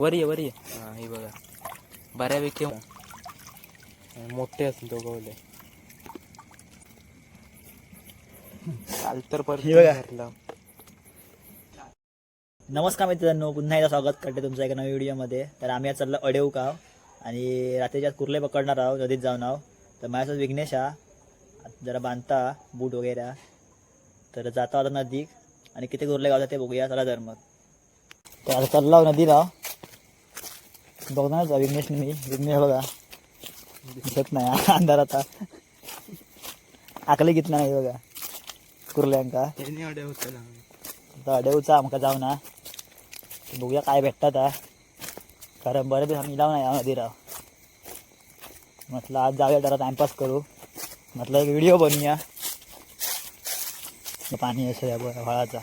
वर ये वर ये. हा हे बघा. बऱ्यापैकी मोठे असतील तो गवले. काल तर परत हे बघा. धरलं. नमस्कार मित्रांनो पुन्हा एकदा स्वागत करते तुमच्या एका नव्या व्हिडिओमध्ये. तर आम्ही आज चाललो अडेव गाव आणि रात्रीच्या कुर्ले पकडणार आहोत नदीत जाऊन आहो तर माझ्यासोबत विघ्नेश. हा जरा बांधता बूट वगैरे. तर जातो आता नदीत आणि किती कुर्ले गावतात ते बघूया. चला तर मग. तर आता चाललो नदीला. बघणार जा विघ्नेश मी. विघ्नेश बघा. दिसत नाही अंधारात हा. आकले घेतला नाही बघा. कुर्ल्यांका. आता अडेवचा आमका जाऊ ना. बघूया काय भेटतात कारण बरेच दिवस आम्ही जाऊ नाही नदी राव म्हटलं आज जाऊया जरा टाइमपास करू. म्हटलं एक व्हिडिओ बनवूया. पाणी असं या व्हाळाचा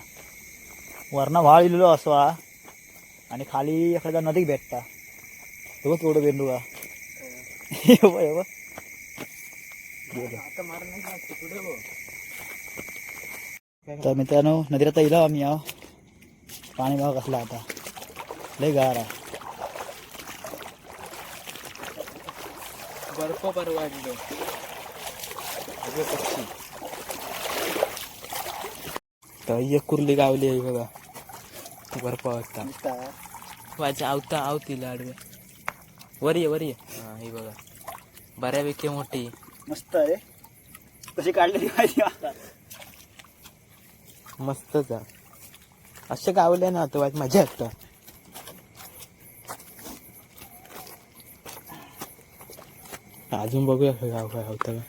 वरनं व्हाळ इलेलो असो आणि खाली एखादा नदीक भेटता. तेव्हाच एवढं बेंडू हा एवढं एवढं गेलं. तर मित्रांनो नदीला आता इला आम्ही आहो पाणी बघा कसला आता. लय गार आहे बर्फ पर वाढलो अगं पक्षी तर एक कुर्ली गावली आहे बघा. बर्फ माझ्या आवता आवतीला आडवे वर ये वर ये. हा हे बघा. बऱ्यापैकी मोठी. मस्त आहे. कशी काढलेली माहिती आता मस्तच आहे असे गावले ना तर मजा येतं. अजून बघूया का गाव काय होतं.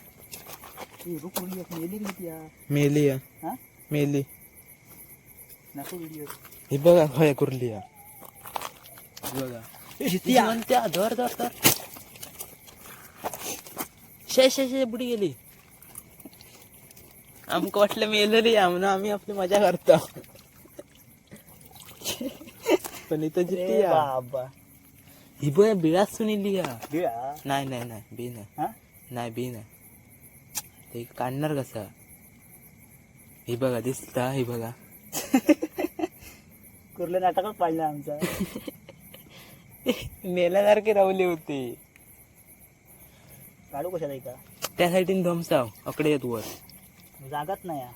का मेली हा? मेली. नको व्हिडिओ ही बघा होय कुर्ली ही बघा. ती म्हणत्या धर धर धर. शे शे शे बुडी गेली. आमक वाटलं मेलेली म्हणून आम्ही आपली मजा करतो. पण इथं ए बाबा. ही बघ बिळाच सुनीली या बिळा? नाही नाही नाही बी नाही. हा? नाही बी नाही. ते काढणार कसा? ही बघा दिसता ही बघा. कुर्ले नाटकच पाडलं आमचा. मेल्यासारखी रावली होती. काढू कशाला का त्या साईडीन धमसाव अकडे येत वर. जागाच नाही हा.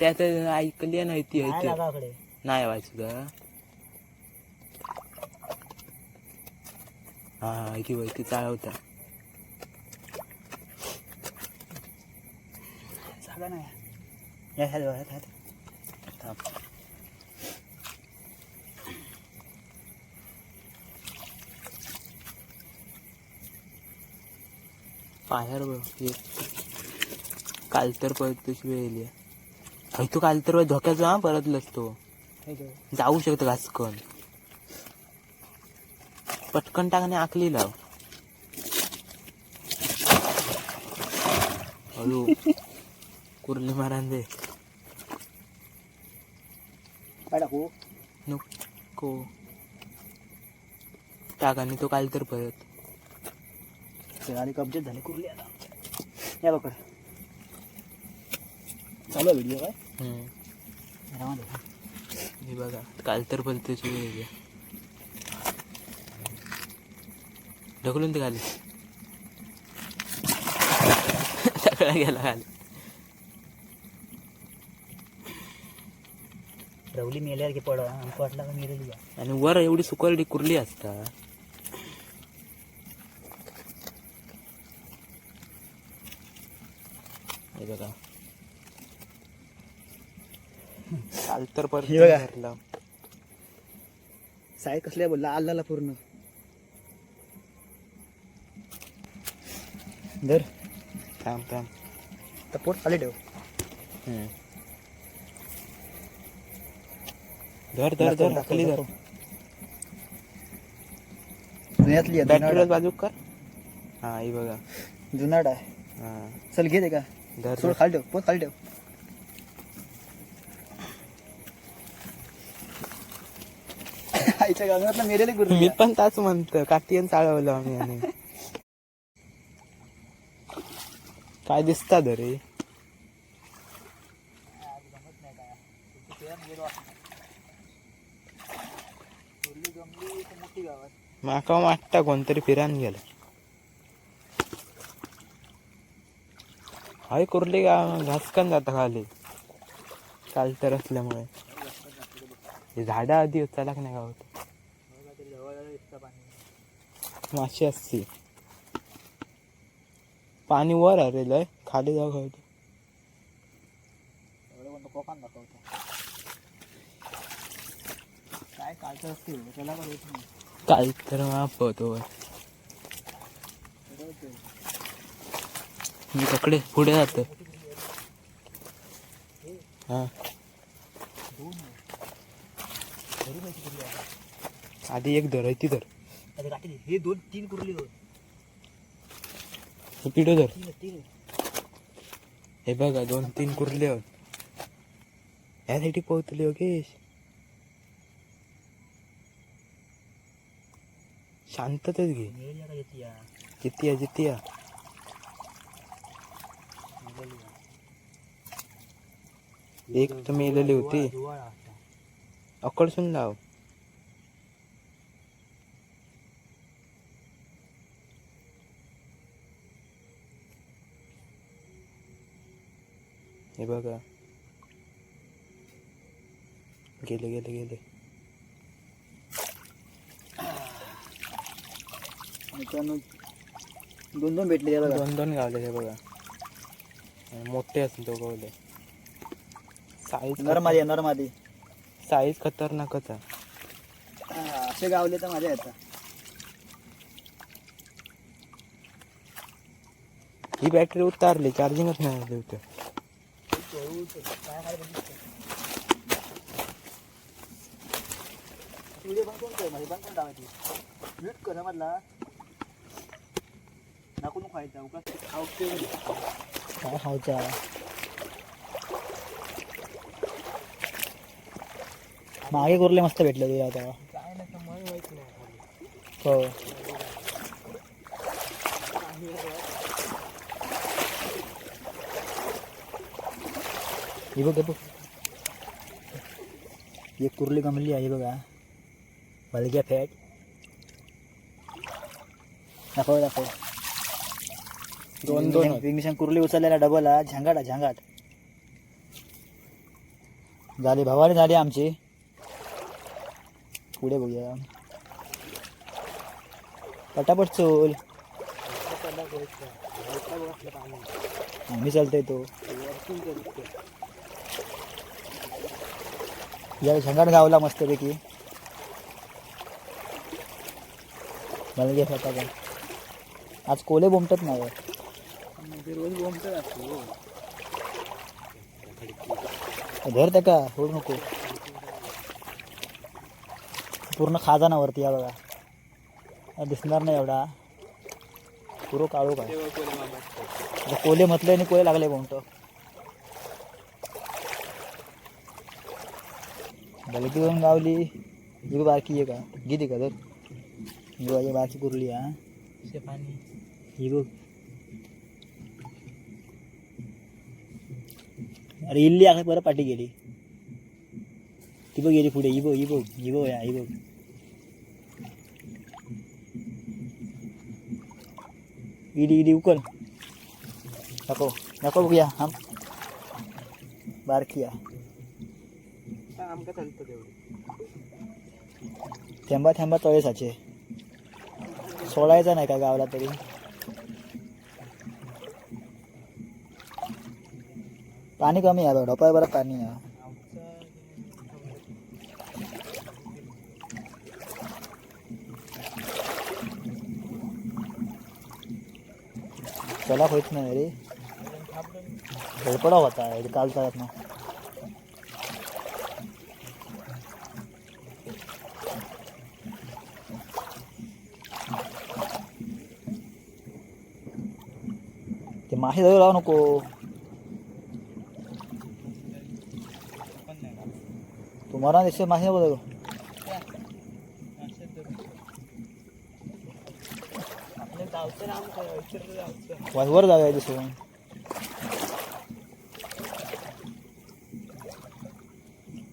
त्यात ऐकली नाही ती नाही जागाकडे नाही व्हायचं का हा हा ऐकी ती चालवता जागा नाही या ह्या ह्या- ह्या- ह्या. थांब. पायावर बघ हे. काल तर परत तशी वेळ येईल अय तो काल तर धोक्याचा हा परतलंच तो. हे घे. जाऊ शकतो घासकन पटकन टाकणे आखली लाव. हळू कुर्ली मारान दे. टाकू नको. टाक आणि तो काल तर परत. आणि कब्जेत झाले कुर्ली आता या बघ. चालू आहे व्हिडिओ काय? हे बघा काल तर परत त्याची वेळ. ढकलून ते खाली. सगळा गेला खाली. रवली मेल्यावर की पड वाटलं का मेलेली. आणि वर एवढी सुकरडी कुर्ली असता. हे बघा. काल तर परत हे बघा. धरलं. साईड कसल्या बोलला आल्लाला पूर्ण. धर. थांब थांब. तर पोट खाली ठेव. हम्म. धर धर धर. खाली धर. जुन्यातली आहे, जुनाट बॅटरी बाजू कर. हा ही बघा. आहे. जुनाट आहे. हा. चल घे ते का? सोड. खाली ठेव. पोट खाली ठेव. आईच्या गावातला मेलेले गुरु मी पण ताच म्हणतो काटियन चालवलं आम्ही आणि. काय दिसता रे? माका वाटता कोणतरी फिरान गेलं. हाय कुर्ली घासकन जाता खाली. चालतर असल्यामुळे. हे झाडा आधी चलाक नाही गावत? माशी असती. पाणी वर आहे लय. खाली जाऊ खावतो कोकण दाखवतो. काय कालचं असते त्याला काय तर मापवतो मी तकडे पुढे जात. हा. आधी एक धर ती धर. हे दोन तीन कुर्ली दोन. हे पिढो धर. हे बघा दोन तीन कुर्ले होत. यासाठी पोहतले योगेश. शांततच घे. मेल्या का येते या जितिया जितिया. एक तर मेलेली होती. अकडसून लाव. हे बघा. गेले गेले गेले. दोन दोन भेटले त्याला. दोन दोन गावले हे बघा. मोठे असतील तो गवले साईज नरमादी आहे, नरमादी साईज खतरनाकच आहे. हा, असे गावले तर माझ्या येतात ही बॅटरी उतारली चार्जिंगच नाही झाली होते व्हिडिओ बंद कोण कर माझी बंद कोण टाकायची म्यूट कर ना मधला. नाकून खायचा उगाच काय कुरले मागे कुर्ले मस्त भेटले तुझ्या आता. हो. हे बघ बघ. एक कुर्ली गमली आहे बघा. भलग्या फॅट दाखव दाखव. दोन दोन. विंगशन कुर्ली उचललेला डबल हा. झंगाट हा झंगाट. झाली भवानी झाली आमची. पुढे बघूया. पटापट चोल. आम्ही चालतोय तो. या झंगाट गावला मस्तपैकी. मला घे स्वतः आज कोले बोमटत नाही. रोज बोमटत असतो धर त्या का? सोडू नको. पूर्ण खाजानावरती या बघा. दिसणार नाही एवढा. पुरो काळू काय कोले म्हटले आणि कोले लागले बोमट बलकी वरून गावली. ही बघ बारकी आहे. का किती का तर? ही बारकी कुरली हा. ही बघ. अरे इल्ली आखा परत पाठी गेली. ती बघ गेली पुढे ही बघ ही बघ ही बघ या ही बघ. इडी इडी उकल. नको नको बघूया हा बारकी आहे थेंबा थेंबा तळे साचे. सोडायचा नाही का गावला तरी? पाणी कमी आहे डोपाय बरं पाणी आहे. चला होत नाही रे. धडपडा होता रे चालत ना ते मासे जवळ लावू नको. तुम्हाला दिसते मासे जाऊ वर जाऊया दिसून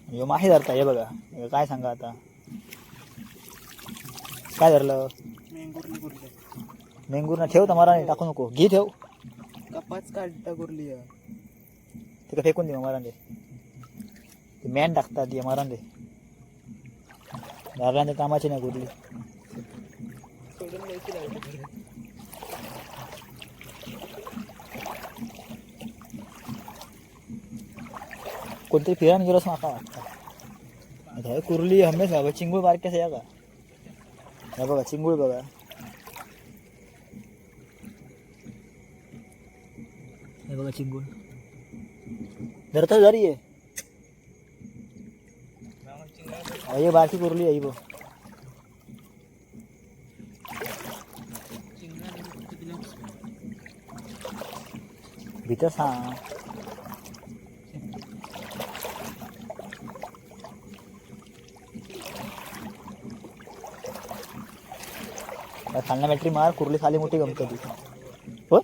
यो मासे धरता हे बघा काय सांगा आता काय धरलं मेंगूर ना ठेव तर मला नाही टाकू नको घे ठेव कपाच काढता कुर्ली ते का फेकून दे मारान मॅन टाकतात ये मारान दे धरला कामाची नाही कुठली. कोणतरी फिरायला गेलोच माका वाटतं. आता हे कुर्ली हमेश बाबा चिंगूळ बारकेस या का हे बघा चिंगूळ बघा. हे बघा चिंगूळ. धरता जरी आहे. अये बारकी कुर्ली ही बघ भीतर सांग खालना बॅटरी मार, कुर्ली खाली मोठी गमत ती हो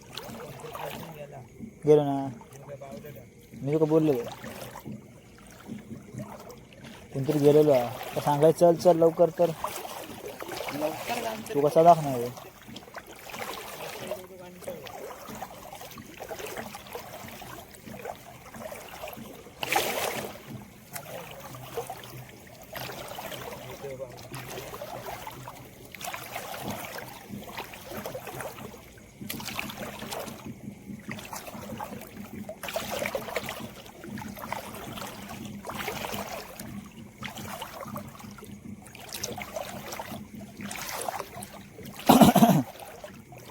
गेलो ना। मी तुका बोललो कोणतरी गेलेलो आहे. तर सांगायचं चल चल लवकर तर. तू कसा दाख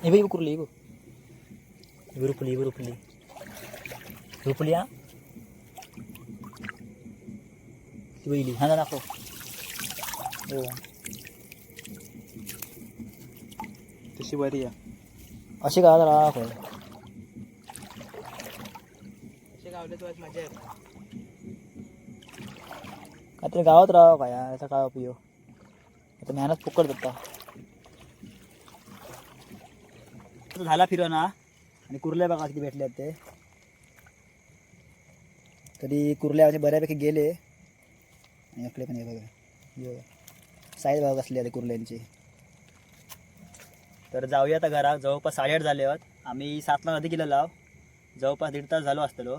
बघ ही रुपली ही रुपली रुपली हा ती पहिली हा ना दाखव हो तशी बरी आहे अशी का दाखव असे गावले तुझ्या मजा येते काहीतरी गावात राहावं काय याचा काय उपयोग आता मेहनत फुकट देता झाला फिरवणा. आणि कुर्ले बघा किती भेटले आहेत ते. तरी कुर्ल्या म्हणजे बऱ्यापैकी गेले. आणि आपले पण हे बघा. साईज बघा कसली आहे कुर्ल्यांची. तर जाऊया आता घरात जवळपास साडेआठ झाले आहेत. आम्ही सातला नदी गेलेलो आहोत. जवळपास दीड तास झालो असतलो.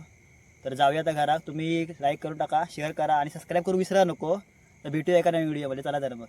तर जाऊया आता घरात तुम्ही लाईक करून टाका शेअर करा आणि सबस्क्राईब करू विसरा नको. तर भेटूया एका नवीन व्हिडिओमध्ये चला तर मग.